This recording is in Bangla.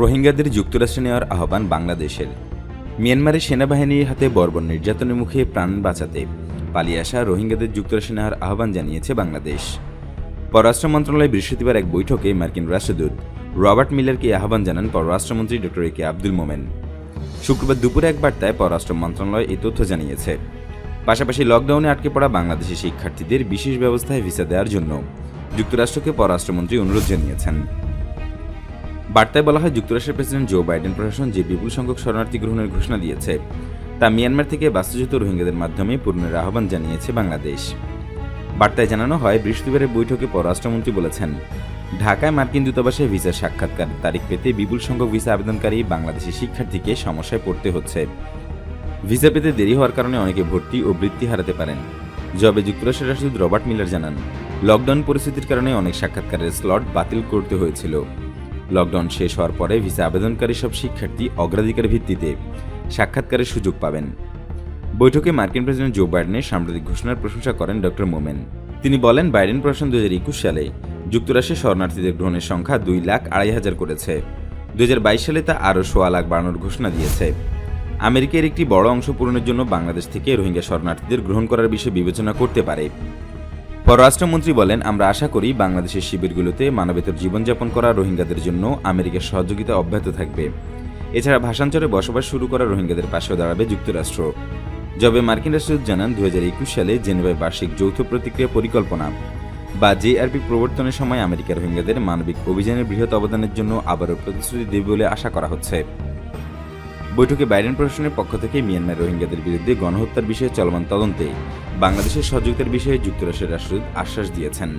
রোহিঙ্গাদের যুক্তরাষ্ট্রে নেওয়ার আহ্বান বাংলাদেশের। মিয়ানমারের সেনাবাহিনীর হাতে বর্বর নির্যাতনের মুখে প্রাণ বাঁচাতে পালিয়ে আসা রোহিঙ্গাদের যুক্তরাষ্ট্রে নেওয়ার আহ্বান জানিয়েছে বাংলাদেশ। পররাষ্ট্র মন্ত্রণালয় বৃহস্পতিবার এক বৈঠকে মার্কিন রাষ্ট্রদূত রবার্ট মিলারকে আহ্বান জানান পররাষ্ট্রমন্ত্রী ডক্টর এ কে আব্দুল মোমেন। শুক্রবার দুপুরে এক বার্তায় পররাষ্ট্র মন্ত্রণালয় এই তথ্য জানিয়েছে। পাশাপাশি লকডাউনে আটকে পড়া বাংলাদেশি শিক্ষার্থীদের বিশেষ ব্যবস্থায় ভিসা দেওয়ার জন্য যুক্তরাষ্ট্রকে পররাষ্ট্রমন্ত্রী অনুরোধ জানিয়েছেন। বার্তায় বলা হয়, যুক্তরাষ্ট্রের প্রেসিডেন্ট জো বাইডেন প্রশাসন যে বিপুল সংখ্যক শরণার্থী গ্রহণের ঘোষণা দিয়েছে, তা মিয়ানমার থেকে বাস্তুচ্যুত রোহিঙ্গাদের মাধ্যমে পূর্ণের আহ্বান জানিয়েছে বাংলাদেশ। বার্তায় জানানো হয়, বৃহস্পতিবারের বৈঠকে পররাষ্ট্রমন্ত্রী বলেছেন, ঢাকায় মার্কিন দূতাবাসে ভিসা সাক্ষাৎকার তারিখ পেতে বিপুল সংখ্যক ভিসা আবেদনকারী বাংলাদেশি শিক্ষার্থীকে সমস্যায় পড়তে হচ্ছে। ভিসা পেতে দেরি হওয়ার কারণে অনেকে ভর্তি ও বৃত্তি হারাতে পারেন। জবে যুক্তরাষ্ট্রের রাষ্ট্রদূত রবার্ট মিলার জানান, লকডাউন পরিস্থিতির কারণে অনেক সাক্ষাৎকারের স্লট বাতিল করতে হয়েছিল। লকডাউন শেষ হওয়ার পরে ভিসা আবেদনকারী সব শিক্ষার্থী অগ্রাধিকার ভিত্তিতে সাক্ষাৎকারের সুযোগ পাবেন। বৈঠকে মার্কিন প্রেসিডেন্ট জো বাইডেনের সাম্প্রতিক ঘোষণার প্রশংসা করেন ডক্টর মোমেন। তিনি বলেন, বাইডেন প্রশাসন দুই হাজার একুশ সালে যুক্তরাষ্ট্রে শরণার্থীদের গ্রহণের সংখ্যা দুই লাখ আড়াই হাজার করেছে। দুই হাজার বাইশ সালে তা আরও সোয়া লাখ বাড়ানোর ঘোষণা দিয়েছে। আমেরিকার একটি বড় অংশ পূরণের জন্য বাংলাদেশ থেকে রোহিঙ্গা শরণার্থীদের গ্রহণ করার বিষয়ে বিবেচনা করতে পারে। পররাষ্ট্রমন্ত্রী বলেন, আমরা আশা করি বাংলাদেশের শিবিরগুলোতে মানবেতর জীবনযাপন করা রোহিঙ্গাদের জন্য আমেরিকার সহযোগিতা অব্যাহত থাকবে। এছাড়া ভাষাঞ্চলে বসবাস শুরু করা রোহিঙ্গাদের পাশেও দাঁড়াবে যুক্তরাষ্ট্র। যবে মার্কিন রাষ্ট্রদূত জানান দু হাজার একুশ সালে জেনেভায় বার্ষিক যৌথ প্রতিক্রিয়া পরিকল্পনা বা জেআরপি প্রবর্তনের সময় আমেরিকা রোহিঙ্গাদের মানবিক অভিযানের বৃহৎ অবদানের জন্য আবারও প্রতিশ্রুতি দেবে বলে আশা করা হচ্ছে। বৈঠকে বাইডেন প্রশাসনের পক্ষ থেকে মিয়ানমার রোহিঙ্গাদের বিরুদ্ধে গণহত্যার বিষয়ে চলমান তদন্তে বাংলাদেশের সহযোগিতার বিষয়ে যুক্তরাষ্ট্রের রাষ্ট্রদূত আশ্বাস দিয়েছেন।